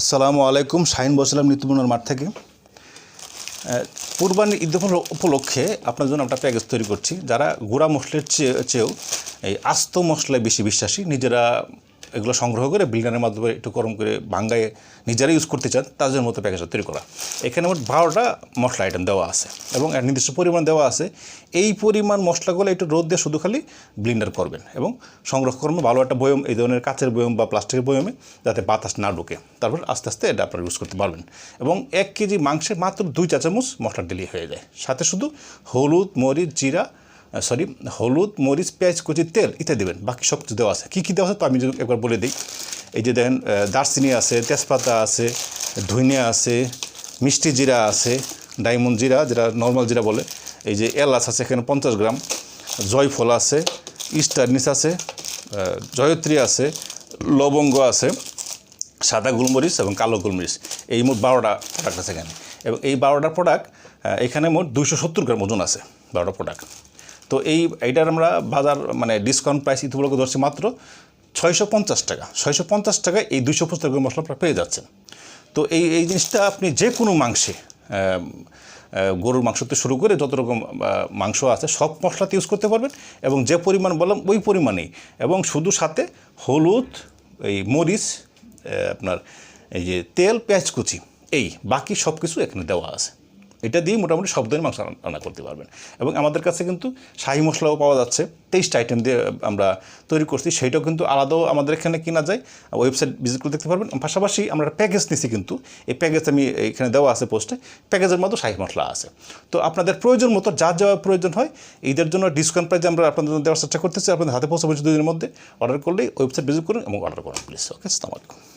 আসসালামু আলাইকুম, শাহিন বসলাম নিত্যমনার মাঠ থেকে। কুরবানির ঈদ উপলক্ষে আপনার জন্য একটা প্যাকেজ তৈরি করছি। যারা গুঁড়া মশলার চেয়ে, চেয়েও এই আস্ত মশলায় বেশি বিশ্বাসী, নিজেরা এগুলো সংগ্রহ করে বিল্ডারের মাধ্যমে একটু গরম করে ভাঙ্গায় নিজেরা ইউজ করতে চান তাদের মতো প্যাকেজটা তৈরি করা। এখানে মোট বারোটা মশলা আইটেম দেওয়া আছে এবং এক নির্দিষ্ট পরিমাণ দেওয়া আছে। এই পরিমাণ মশলাগুলো একটু রোদ দিয়ে শুধু খালি ব্লিন্ডার করবেন এবং সংগ্রহ করবেন ভালো একটা বয়ম, এই ধরনের কাচের বয়ম বা প্লাস্টিকের বয়মে যাতে বাতাস না ঢুকে। তারপর আস্তে আস্তে এটা আপনারা ইউজ করতে পারবেন এবং এক কেজি মাংসে মাত্র দুই চা চামচ মশলা ডেলি হয়ে যায়। সাথে শুধু হলুদ, মরিচ, জিরা সরি হলুদ, মরিচ, পেঁয়াজ, কুচি, তেল ইত্যাদি দেবেন। বাকি সব কিছু দেওয়া আছে। কী কী দেওয়া আছে তো আমি যদি একবার বলে দিই। এই যে দেখেন দারচিনি আছে, তেজপাতা আছে, ধনিয়া আছে, মিষ্টি জিরা আছে, ডায়মন্ড জিরা, যেটা নর্মাল জিরা বলে। এই যে এলাচ আছে এখানে পঞ্চাশ গ্রাম, জয়ফল আছে ইস্টারনিস আছে জয়ত্রী আছে, লবঙ্গ আছে, সাদা গোলমরিচ এবং কালো গোলমরিচ। এই মোট বারোটা প্রোডাক্ট আছে এখানে। এবং এই বারোটা প্রোডাক্ট এখানে মোট দুশো সত্তর গ্রাম ওজন আছে বারোটা প্রোডাক্ট তো এই, এইটার আমরা বাজার মানে ডিসকাউন্ট প্রাইস ইতিপূর্বে ধরছি মাত্র ছয়শো পঞ্চাশ টাকা। ছয়শো পঞ্চাশ টাকায় এই দুশো পঁচাত্তর গ্রাম মশলা আপনারা পেয়ে যাচ্ছেন। তো এই এই জিনিসটা আপনি যে কোনো মাংসে গরুর মাংস থেকে শুরু করে যত রকম মাংস আছে, সব মশলাতে ইউজ করতে পারবেন এবং যে পরিমাণ বললাম ওই পরিমাণেই। এবং শুধু সাথে হলুদ, এই মরিচ আপনার এই যে তেল, পেঁয়াজ কুচি, এই বাকি সব কিছু এখানে দেওয়া আছে। এটা দিয়ে মোটামুটি সব ধরনের মাংস রান্না- করতে পারবেন। এবং আমাদের কাছে কিন্তু শাহি মশলাও পাওয়া যাচ্ছে। তেইশটা আইটেম দিয়ে আমরা তৈরি করছি। সেইটাও কিন্তু আলাদাও আমাদের এখানে কেনা যায়। ওয়েবসাইট ভিজিট করে দেখতে পারবেন। পাশাপাশি আমরা প্যাকেজ নিছি কিন্তু। এই প্যাকেজ আমি এখানে দেওয়া আছে পোস্টে প্যাকেজের মতো শাহি মশলা আছে। তো আপনাদের প্রয়োজন মতো যা যা প্রয়োজন হয় ঈদের জন্য ডিসকাউন্ট প্রাইজে আমরা আপনাদের দেওয়ার চেষ্টা করতেছি। আপনাদের হাতে পৌঁছাবো দুদিনের মধ্যে। অর্ডার করলেই ওয়েবসাইট ভিজিট করুন এবং অর্ডার করুন প্লিজ ওকে আসসালামু আলাইকুম।